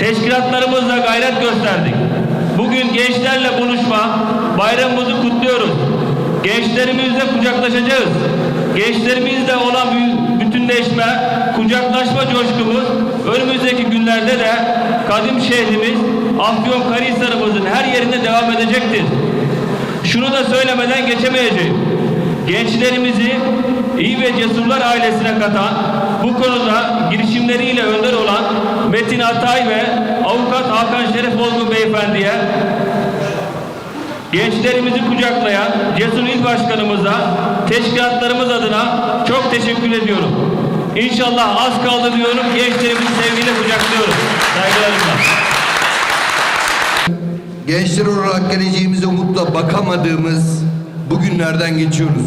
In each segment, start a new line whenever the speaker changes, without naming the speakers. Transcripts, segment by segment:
Teşkilatlarımızla gayret gösterdik. Bugün gençlerle buluşma, bayramımızı kutluyoruz. Gençlerimizle kucaklaşacağız. Gençlerimizle olan bü- bütünleşme, kucaklaşma coşkumuz önümüzdeki günlerde de kadim şehrimiz Afyonkarahisar'ımızın her yerinde devam edecektir. Şunu da söylemeden geçemeyeceğim. Gençlerimizi iyi ve cesurlar ailesine katan, bu konuda girişimleriyle önder Metin Atay ve Avukat Hakan Şeref Olgun Beyefendiye, gençlerimizi kucaklayan Cesur İl Başkanımıza, teşkilatlarımız adına çok teşekkür ediyorum. İnşallah az kaldı diyorum, gençlerimizi sevgiyle kucaklıyorum. Saygılarımla.
Gençler olarak geleceğimize umutla bakamadığımız bugünlerden geçiyoruz.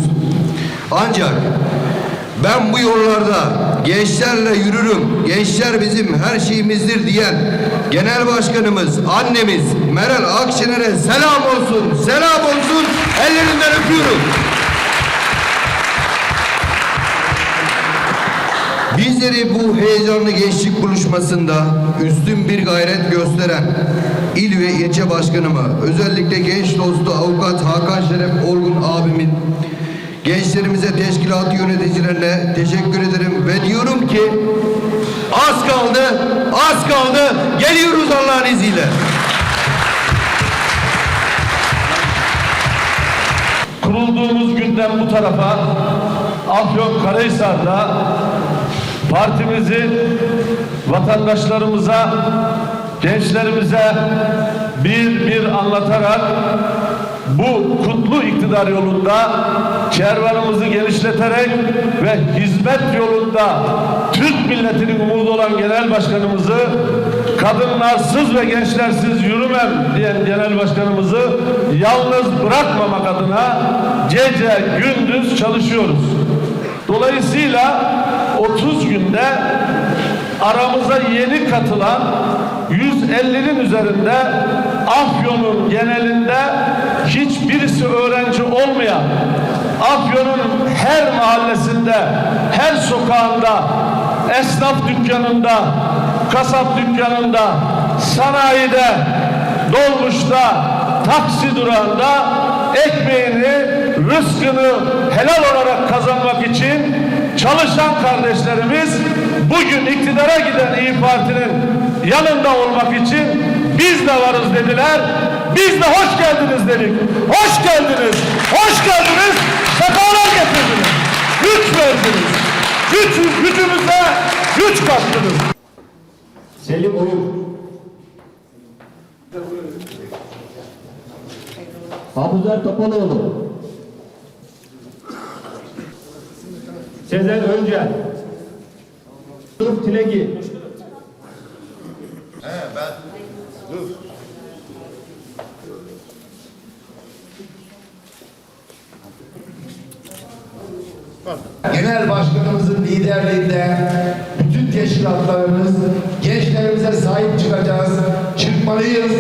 Ancak ben bu yollarda gençlerle yürürüm, gençler bizim her şeyimizdir diyen Genel Başkanımız, annemiz Meral Akşener'e selam olsun, selam olsun, ellerinden öpüyorum. Bizleri bu heyecanlı gençlik buluşmasında üstün bir gayret gösteren il ve ilçe başkanıma, özellikle genç dostu avukat Hakan Şeref Orgun abimin, gençlerimize, teşkilatı yöneticilerine teşekkür ederim ve diyorum ki az kaldı, az kaldı, geliyoruz Allah'ın izniyle.
kurulduğumuz günden bu tarafa Afyon Karahisar'da partimizi vatandaşlarımıza, gençlerimize bir bir anlatarak bu kutlu iktidar yolunda kervanımızı genişleterek ve hizmet yolunda Türk milletinin umudu olan genel başkanımızı kadınlarsız ve gençlersiz yürümem diyen genel başkanımızı yalnız bırakmamak adına gece gündüz çalışıyoruz. Dolayısıyla 30 günde aramıza yeni katılan 150'nin üzerinde Afyon'un genelinde olmayan Afyon'un her mahallesinde, her sokağında, esnaf dükkanında, kasap dükkanında, sanayide, dolmuşta, taksi durağında ekmeğini, rızkını helal olarak kazanmak için çalışan kardeşlerimiz bugün iktidara giden İyi Parti'nin yanında olmak için biz de varız dediler. Biz de hoş geldiniz dedik. Hoş geldiniz. Hoş geldiniz. Sefalar getirdiniz. Güç verdiniz. Güç, gücümüze güç kattınız.
Selim Uyur. Abuzer Topaloğlu. Sezen Önce. Yusuf Tilegi.
Genel Başkanımızın liderliğinde bütün teşkilatlarımız gençlerimize sahip çıkacağız, çıkmalıyız.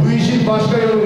Bu işin başka yolu